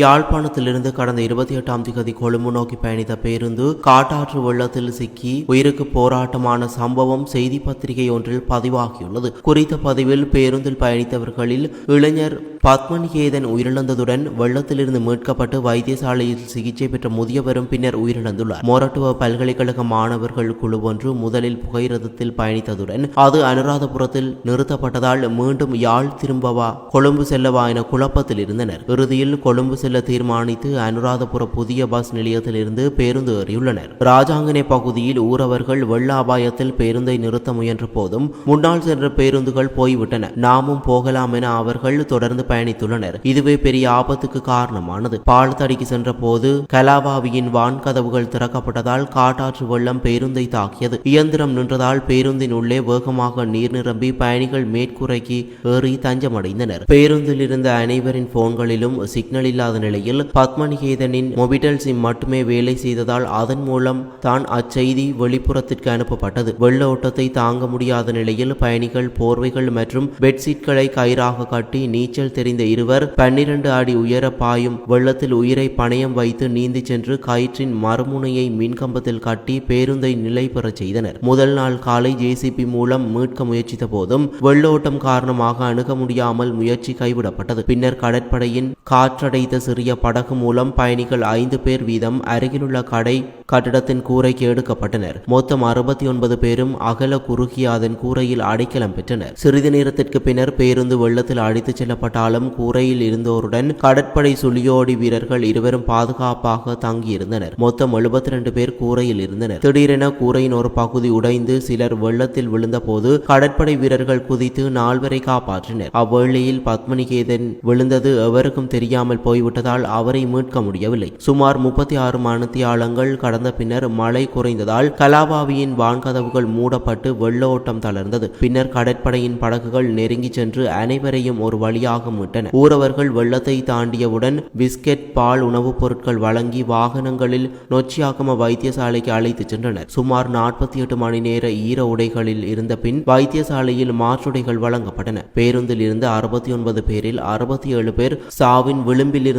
யாழ்ப்பாணத்திலிருந்து கடந்த இருபத்தி எட்டாம் திகதி கொழும்பு நோக்கி பயணித்த பேருந்து காட்டாற்று வெள்ளத்தில் சிக்கி உயிருக்கு போராட்டமான சம்பவம் செய்தி பத்திரிகை ஒன்றில் பதிவாகியுள்ளது. குறித்த பதிவில் பேருந்தில் பயணித்தவர்களில் இளைஞர் பத்மனிகேதன் உயிரிழந்ததுடன் வெள்ளத்திலிருந்து மீட்கப்பட்டு வைத்தியசாலையில் சிகிச்சை பெற்ற முதியவரும் பின்னர் உயிரிழந்துள்ளார். மொரட்டுவ பல்கலைக்கழக மாணவர்கள் குழு ஒன்று முதலில் புகையிரதத்தில் பயணித்ததுடன் அது அனுராதபுரத்தில் நிறுத்தப்பட்டதால் மீண்டும் யாழ் திரும்பவா கொழும்பு செல்லவா என குழப்பத்தில் இருந்தனர். இறுதியில் கொழும்பு செல்ல தீர்மானித்து அனுராதபுர புதிய பஸ் நிலையத்தில் இருந்து பேருந்து ஏறியுள்ளனர். ராஜாங்கனை பகுதியில் ஊரவர்கள் வெள்ள அபாயத்தில் பேருந்தை நிறுத்த முயன்ற போதும் முன்னால் சென்ற பேருந்துகள் போய்விட்டன. நாமும் போகலாம் என அவர்கள் தொடர்ந்து பயணித்துள்ளனர். இதுவே பெரிய ஆபத்துக்கு காரணமானது. பாலத்தடிக்கு சென்ற போது கலாவாவியின் வான்கதவுகள் திறக்கப்பட்டதால் காட்டாற்று வெள்ளம் பேருந்தை தாக்கியது. இயந்திரம் நின்றதால் பேருந்தின் உள்ளே வேகமாக நீர் நிரம்பி பயணிகள் மேற்கூரைக்கு ஏறி தஞ்சமடைந்தனர். பேருந்தில் இருந்த அனைவரின் போன்களிலும் சிக்னல் இல்லாத நிலையில் பத்மநிகேதனின் மொபிடல் சிம் மட்டுமே வேலை செய்ததால் அதன் மூலம் தான் அச்செய்தி வெளிப்புறத்திற்கு அனுப்பப்பட்டது. வெள்ள ஓட்டத்தை தாங்க முடியாத நிலையில் பயணிகள் போர்வைகள் மற்றும் பெட்ஷீட்களை கயிறாக கட்டி நீச்சல் தெரிந்த இருவர் பன்னிரண்டு அடி உயர பாயும் வெள்ளத்தில் உயிரை பணயம் வைத்து நீந்தி சென்று கயிற்றின் மறுமுனையை மின்கம்பத்தில் கட்டி பேருந்தை நிலை பெறச் செய்தனர். முதல் நாள் காலை ஜேசிபி மூலம் மீட்க முயற்சித்த போதும் வெள்ளோட்டம் காரணமாக அணுக முடியாமல் முயற்சி கைவிடப்பட்டது. பின்னர் கடற்படையின் காற்றடைத்த சிறிய படகு மூலம் பயணிகள் ஐந்து பேர் வீதம் அருகிலுள்ள கடை கட்டிடத்தின் கூரைக்கு எடுக்கப்பட்டனர். மொத்தம் அறுபத்தி ஒன்பது பேரும் அகல குறுகிய அதன் கூரையில் அடைக்கலம் பெற்றனர். சிறிது நேரத்திற்கு பின்னர் பேருந்து வெள்ளத்தில் அடித்துச் செல்லப்பட்டாலும் கூரையில் இருந்தோருடன் கடற்படை சுழியோடி வீரர்கள் இருவரும் பாதுகாப்பாக தங்கியிருந்தனர். மொத்தம் எழுபத்தி ரெண்டு பேர் கூரையில் இருந்தனர். திடீரென கூரையின் ஒரு பகுதி உடைந்து சிலர் வெள்ளத்தில் விழுந்தபோது கடற்படை வீரர்கள் குதித்து நால்வரை காப்பாற்றினர். அவ்வேளையில் பத்மநிகேதன் விழுந்தது எவருக்கும் தெரியாமல் போய்விட்டு போய்விட்டதால் அவரை மீட்க முடியவில்லை. சுமார் முப்பத்தி ஆறு மணித்தியாலங்கள் கடந்த பின்னர் மழை குறைந்ததால் கலாபாவியின் வான்கதவுகள் மூடப்பட்டு வெள்ள ஓட்டம் தளர்ந்தது. பின்னர் கடற்படையின் படகுகள் நெருங்கி சென்று அனைவரையும் ஒரு வழியாக மீட்டன. ஊரவர்கள் வெள்ளத்தை தாண்டியவுடன் பிஸ்கெட் பால் உணவுப் பொருட்கள் வழங்கி வாகனங்களில் நொச்சியாக்கம வைத்தியசாலைக்கு அழைத்துச் சென்றனர். சுமார் நாற்பத்தி எட்டு மணி நேர ஈர உடைகளில் இருந்த பின் வைத்தியசாலையில் மாற்றுடைகள் வழங்கப்பட்டன. பேருந்தில் இருந்து அறுபத்தி ஒன்பது பேரில் அறுபத்தி ஏழு பேர் சாவின்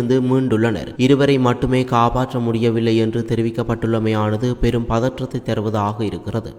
இருந்து மீண்டுள்ளனர். இருவரை மட்டுமே காப்பாற்ற முடியவில்லை என்று தெரிவிக்கப்பட்டுள்ளமையானது பெரும் பதற்றத்தை தருவதாக இருக்கிறது.